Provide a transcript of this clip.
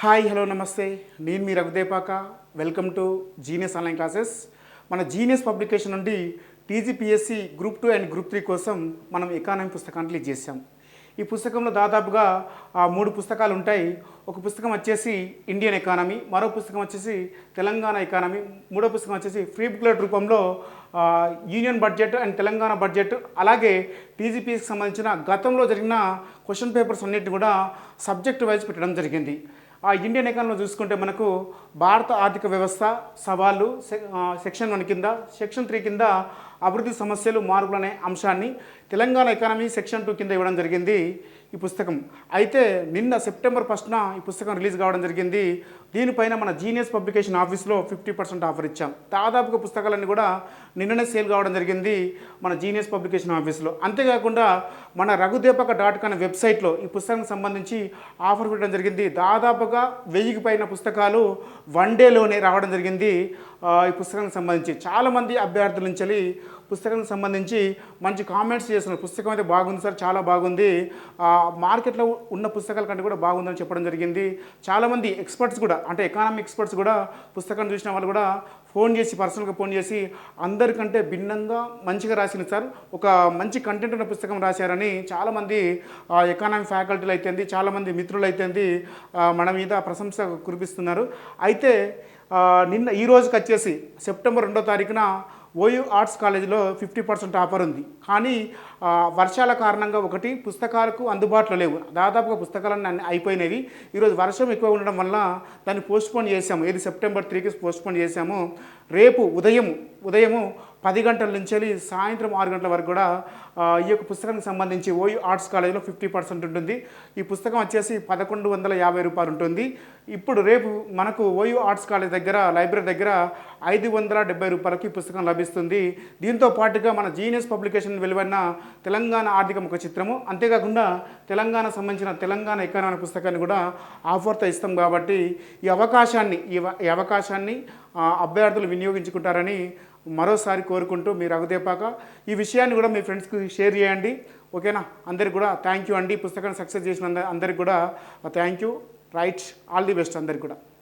Hi hello నమస్తే. నేను మీ Raghudepaka welcome to Genius online classes మన జీనియస్ పబ్లికేషన్ నుండి TGPSC group two and group three కోసం మనం ఎకానమీ పుస్తకాన్ని రిలీజ్ చేశాం. ఈ పుస్తకంలో దాదాపుగా ఆ, మూడు పుస్తకాలు ఉంటాయి. ఒక పుస్తకం వచ్చేసి ఇండియన్ ఎకానమీ మరో పుస్తకం వచ్చేసి తెలంగాణ ఎకానమీ మూడో పుస్తకం వచ్చేసి ఫ్రీ బుక్లెట్ రూపంలో union budget and Telangana budget అలాగే టీజీపీఎస్కి సంబంధించిన గతంలో జరిగిన క్వశ్చన్ పేపర్స్ అన్నిటిని కూడా సబ్జెక్ట్ వైజ్ పెట్టడం జరిగింది. ఆ ఇండియన్ ఎకానమీలో చూసుకుంటే మనకు భారత ఆర్థిక వ్యవస్థ సవాళ్ళు సె- సెక్షన్ వన్ కింద సెక్షన్ త్రీ కింద అభివృద్ధి సమస్యలు మార్పులు అనే అంశాన్ని తెలంగాణ ఎకానమీ సెక్షన్ టూ కింద ఇవ్వడం జరిగింది ఈ పుస్తకం. అయితే నిన్న సెప్టెంబర్ ఫస్ట్న ఈ పుస్తకం రిలీజ్ కావడం జరిగింది. దీనిపైన మన జీనియస్ పబ్లికేషన్ ఆఫీస్లో ఫిఫ్టీ పర్సెంట్ ఆఫర్ ఇచ్చాం. దాదాపుగా పుస్తకాలన్నీ కూడా నిన్ననే సేల్ కావడం జరిగింది మన జీనియస్ పబ్లికేషన్ ఆఫీస్లో. అంతేకాకుండా మన రఘుదేపక డాట్ కాన్ వెబ్సైట్లో ఈ పుస్తకానికి సంబంధించి ఆఫర్ పెట్టడం జరిగింది. దాదాపుగా వెయ్యికి పైన పుస్తకాలు వన్ డేలోనే రావడం జరిగింది. ఈ పుస్తకానికి సంబంధించి చాలామంది అభ్యర్థుల నుంచి పుస్తకానికి సంబంధించి మంచి కామెంట్స్ చేస్తున్నారు. పుస్తకం అయితే బాగుంది సార్ చాలా బాగుంది. మార్కెట్లో ఉన్న పుస్తకాల కంటే కూడా బాగుందని చెప్పడం జరిగింది. చాలామంది ఎక్స్పర్ట్స్ కూడా అంటే ఎకానమీ ఎక్స్పర్ట్స్ కూడా పుస్తకం చూసిన వాళ్ళు కూడా ఫోన్ చేసి పర్సనల్గా ఫోన్ చేసి అందరికంటే భిన్నంగా మంచిగా రాసింది సార్. ఒక మంచి కంటెంట్ ఉన్న పుస్తకం రాశారని చాలామంది ఎకానమీ ఫ్యాకల్టీలు అయితేంది చాలామంది మిత్రులు అయితేంది మన మీద ప్రశంస కురిపిస్తున్నారు. అయితే నిన్న ఈ రోజుకి వచ్చేసి సెప్టెంబర్ రెండో తారీఖున ఓయూ ఆర్ట్స్ కాలేజీలో ఫిఫ్టీ పర్సెంట్ ఆఫర్ ఉంది. కానీ వర్షాల కారణంగా ఒకటి పుస్తకాలకు అందుబాటులో లేవు. దాదాపుగా పుస్తకాలన్నీ అయిపోయినవి. ఈరోజు వర్షం ఎక్కువ ఉండడం వల్ల దాన్ని పోస్ట్పోన్ చేశాము. ఏది సెప్టెంబర్ త్రీకి పోస్ట్పోన్ చేశాము. రేపు ఉదయం ఉదయము పది గంటల నుంచి వెళ్ళి సాయంత్రం ఆరు గంటల వరకు కూడా ఈ యొక్క పుస్తకానికి సంబంధించి ఓయూ ఆర్ట్స్ కాలేజీలో ఫిఫ్టీ పర్సెంట్ ఉంటుంది. ఈ పుస్తకం వచ్చేసి పదకొండు వందల యాభై రూపాయలు ఉంటుంది. ఇప్పుడు రేపు మనకు ఓయూ ఆర్ట్స్ కాలేజ్ దగ్గర లైబ్రరీ దగ్గర ఐదు వందల డెబ్బై రూపాయలకి పుస్తకం లభిస్తుంది. దీంతో పాటుగా మన జీనియస్ పబ్లికేషన్ వెలువడిన తెలంగాణ ఆర్థిక ముఖ చిత్రము అంతేకాకుండా తెలంగాణ సంబంధించిన తెలంగాణ ఎకానమీ పుస్తకాన్ని కూడా ఆఫర్తో ఇస్తాం కాబట్టి ఈ అవకాశాన్ని ఈ ఈ అవకాశాన్ని అభ్యర్థులు వినియోగించుకుంటారని మరోసారి కోరుకుంటూ మీరు రఘుదేపాక. ఈ విషయాన్ని కూడా మీ ఫ్రెండ్స్కి షేర్ చేయండి. ఓకేనా? అందరికి కూడా థ్యాంక్ యూ అండి. పుస్తకాన్ని సక్సెస్ చేసిన అందరికి కూడా thank you. Right all the best అందరికి కూడా.